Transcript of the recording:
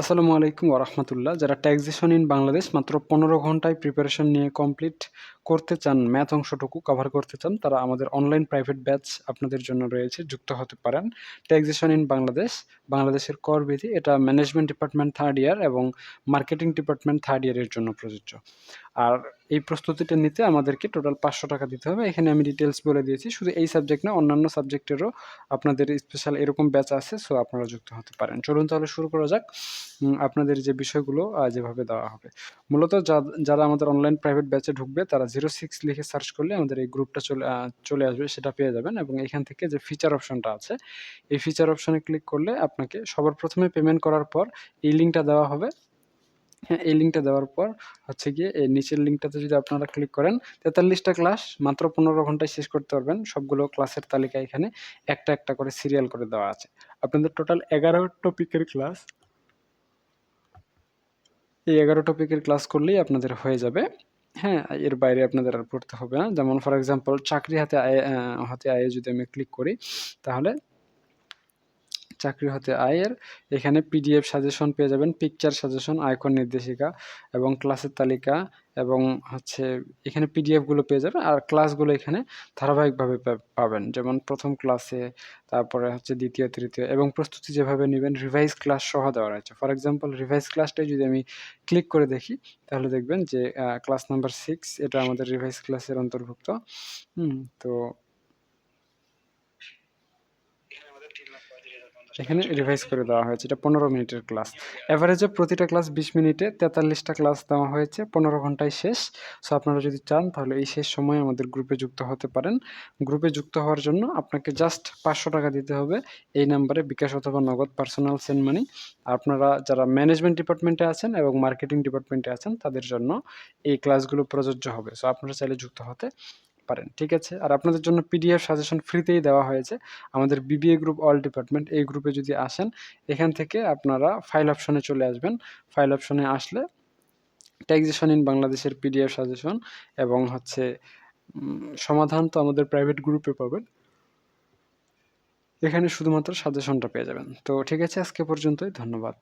আসসালামু আলাইকুম ওরহমতুল্লাহ যারা ট্যাক্সেশন ইন বাংলাদেশ মাত্র পনেরো ঘন্টায় প্রিপারেশন নিয়ে কমপ্লিট করতে চান ম্যাথ অংশটুকু কভার করতে চান, তারা আমাদের অনলাইন প্রাইভেট ব্যাচ আপনাদের জন্য রয়েছে, যুক্ত হতে পারেন। ট্যাক্সেশন ইন বাংলাদেশ, বাংলাদেশের কর বিধি, এটা ম্যানেজমেন্ট ডিপার্টমেন্ট থার্ড ইয়ার এবং মার্কেটিং ডিপার্টমেন্ট থার্ড ইয়ারের জন্য প্রযোজ্য। আর এই প্রস্তুতিটা নিতে আমাদেরকে টোটাল পাঁচশো টাকা দিতে হবে। এখানে আমি ডিটেলস বলে দিয়েছি। শুধু এই সাবজেক্ট না, অন্যান্য সাবজেক্টেরও আপনাদের স্পেশাল এরকম ব্যাচ আছে সো আপনারা যুক্ত হতে পারেন। চলুন তাহলে শুরু করা যাক। আপনাদের যে বিষয়গুলো যেভাবে দেওয়া হবে। মূলত যারা আমাদের অনলাইন প্রাইভেট ব্যাচে ঢুকবে, তারা জিরো সিক্স লিখে সার্চ করলে আমাদের এই গ্রুপটা চলে চলে আসবে, সেটা পেয়ে যাবেন। এবং এখান থেকে যে ফিচার অপশনটা আছে, এই ফিচার অপশনে ক্লিক করলে আপনাকে সবার প্রথমে পেমেন্ট করার পর এই লিঙ্কটা দেওয়া হবে। হ্যাঁ এই লিঙ্কটা দেওয়ার পর হচ্ছে গিয়ে এই নিচের লিঙ্কটাতে যদি আপনারা ক্লিক করেন, তেতাল্লিশটা ক্লাস মাত্র পনেরো ঘন্টায় শেষ করতে পারবেন। সবগুলো ক্লাসের তালিকা এখানে একটা একটা করে সিরিয়াল করে দেওয়া আছে। আপনাদের টোটাল এগারো টপিকের ক্লাস এই এগারো টপিকের ক্লাস করলেই আপনাদের হয়ে যাবে। হ্যাঁ এর বাইরে আপনাদের আর পড়তে হবে না। যেমন ফর এক্সাম্পল চাকরি হাতে হাতে আয়ে যদি আমি ক্লিক করি, তাহলে চাকরি হতে আয়ের। এখানে পিডিএফ সাজেশন পেয়ে যাবেন পিকচার সাজেশন আয়কর নির্দেশিকা এবং ক্লাসের তালিকা এবং হচ্ছে এখানে পিডিএফগুলো পেয়ে যাবেন। আর ক্লাসগুলো এখানে ধারাবাহিকভাবে পাবেন। যেমন প্রথম ক্লাসে তারপরে হচ্ছে দ্বিতীয়, তৃতীয় এবং প্রস্তুতি যেভাবে নেবেন রিভাইজ ক্লাস সহ দেওয়া রয়েছে। ফর এক্সাম্পল রিভাইজ ক্লাসটাই যদি আমি ক্লিক করে দেখি, তাহলে দেখবেন যে ক্লাস নাম্বার সিক্স এটা আমাদের রিভাইজ ক্লাসের অন্তর্ভুক্ত। হুম, তো এখানে রিভাইজ করে দেওয়া হয়েছে, এটা পনেরো মিনিটের ক্লাস অ্যাভারেজে প্রতিটা ক্লাস বিশ মিনিটে তেতাল্লিশটা ক্লাস দেওয়া হয়েছে, পনেরো ঘন্টায় শেষ। সো আপনারা যদি চান, তাহলে এই শেষ সময়ে আমাদের গ্রুপে যুক্ত হতে পারেন। গ্রুপে যুক্ত হওয়ার জন্য আপনাকে জাস্ট পাঁচশো টাকা দিতে হবে। এই নাম্বারে বিকাশ অথবা নগদ পার্সোনাল সেন্ড মানি আপনারা যারা ম্যানেজমেন্ট ডিপার্টমেন্টে আছেন এবং মার্কেটিং ডিপার্টমেন্টে আছেন, তাদের জন্য এই ক্লাসগুলো প্রযোজ্য হবে। সো আপনারা চাইলে যুক্ত হতে পারেন, ঠিক আছে? আর আপনাদের জন্য পিডিএফ সাজেশন ফ্রিতেই দেওয়া হয়েছে। আমাদের বিবিএ গ্রুপ অল ডিপার্টমেন্ট এই গ্রুপে যদি আসেন, এখান থেকে আপনারা ফাইল অপশনে চলে আসবেন। ফাইল অপশনে আসলে ট্যাক্সেশন ইন বাংলাদেশের পিডিএফ সাজেশন এবং হচ্ছে সমাধান তো আমাদের প্রাইভেট গ্রুপে পাবেন। এখানে শুধুমাত্র সাজেশনটা পেয়ে যাবেন। তো ঠিক আছে, আজকে পর্যন্তই। ধন্যবাদ।